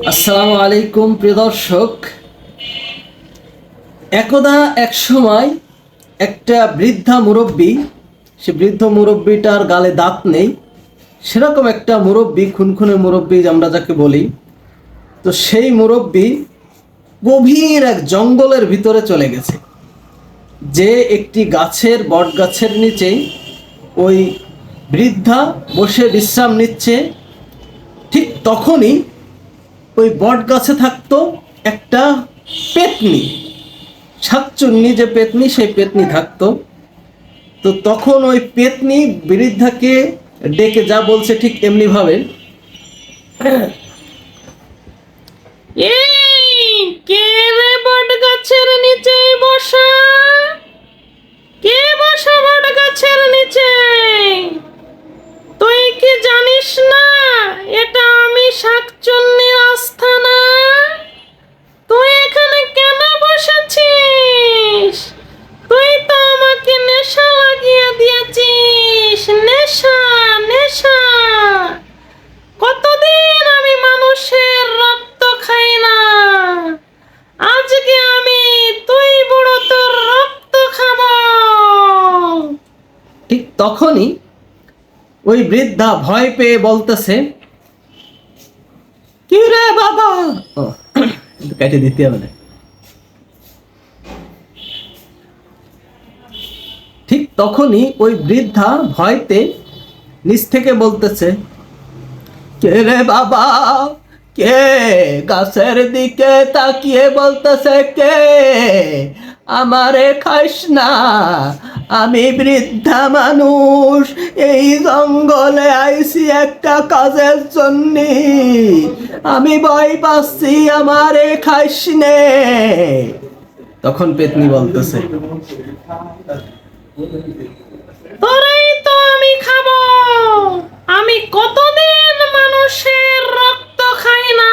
আসসালামু আলাইকুম, প্রিয় দর্শক। একদা এক সময় একটা বৃদ্ধা মুরব্বী, সে বৃদ্ধ মুরব্বীটার গালে দাঁত নেই, সেরকম একটা মুরব্বী, খুনখুনে মুরব্বী আমরা যাকে বলি। তো সেই মুরব্বী গভীর এক জঙ্গলের ভিতরে চলে গেছে। যে একটি গাছের, বট গাছের নিচেই ওই বৃদ্ধা বসে বিশ্রাম নিচ্ছে। ঠিক তখনই ওই বট গাছে থাকতো একটা পেতনি, শাকচুন্নি যে পেতনি, সেই পেতনি থাকতো। তো তখন ওই পেতনি বৃদ্ধাকে ডেকে যা বলছে ঠিক এমনি ভাবে। এই, কে রে বট গাছের নিচে বসা? কে বসা বট গাছের নিচে? তুই কি জানিস না, এটা আমি শাকচুন্নির আস্থানা তুই এখানে কেন বসেছিস? তুই তো আমাকে নেশা লাগিয়ে দিয়েছিস। নেশা নেশা। কতদিন আমি মানুষের রক্ত খাই না? আজকে আমি তুই বুড়ো তোর রক্ত খাব। ঠিক তখনই ওই বৃদ্ধা ভয় পেয়ে বলতেছে কি রে বাবা কেটে দিতে হবে ঠিক তখনই ওই বৃদ্ধা ভয়তে নিচ থেকে বলতেছে কে রে বাবা, কে গাছের দিকে তাকিয়ে বলতেছে, কে আমারে খাইস না? আমি বৃদ্ধা মানুষ, এই জঙ্গলে আইছি একটা কাজের জন্য। আমি ভয় পাচ্ছি আমারে খাইস নে তখন পেতনি বলতেছে, তোরেই তো আমি খাব। আমি কতদিন মানুষের রক্ত খাই না।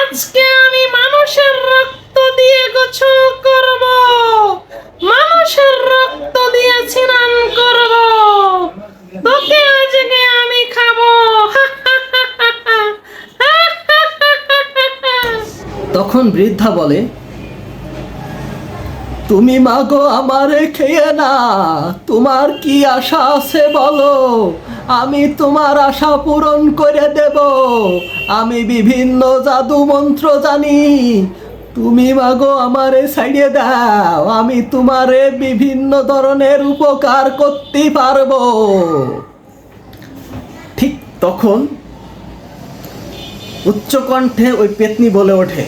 আজকে আমি মানুষের রক্ত দিয়ে গোছল করব। মানুষের রক্ত দিয়ে স্নান করব। তোকে আজকে আমি খাব। তখন বৃদ্ধা বলে, তুমি মাগো, আমারে খেয়ে না। তোমার কি আশা আছে বলো? আমি তোমার আশা পূরণ করে দেব। আমি বিভিন্ন জাদু মন্ত্র জানি। তুমি মাগো আমারে সাইডে দাও, আমি তোমারে বিভিন্ন ধরনের উপকার করতে পারব। ঠিক তখন উচ্চকণ্ঠে ওই পেতনি বলে ওঠে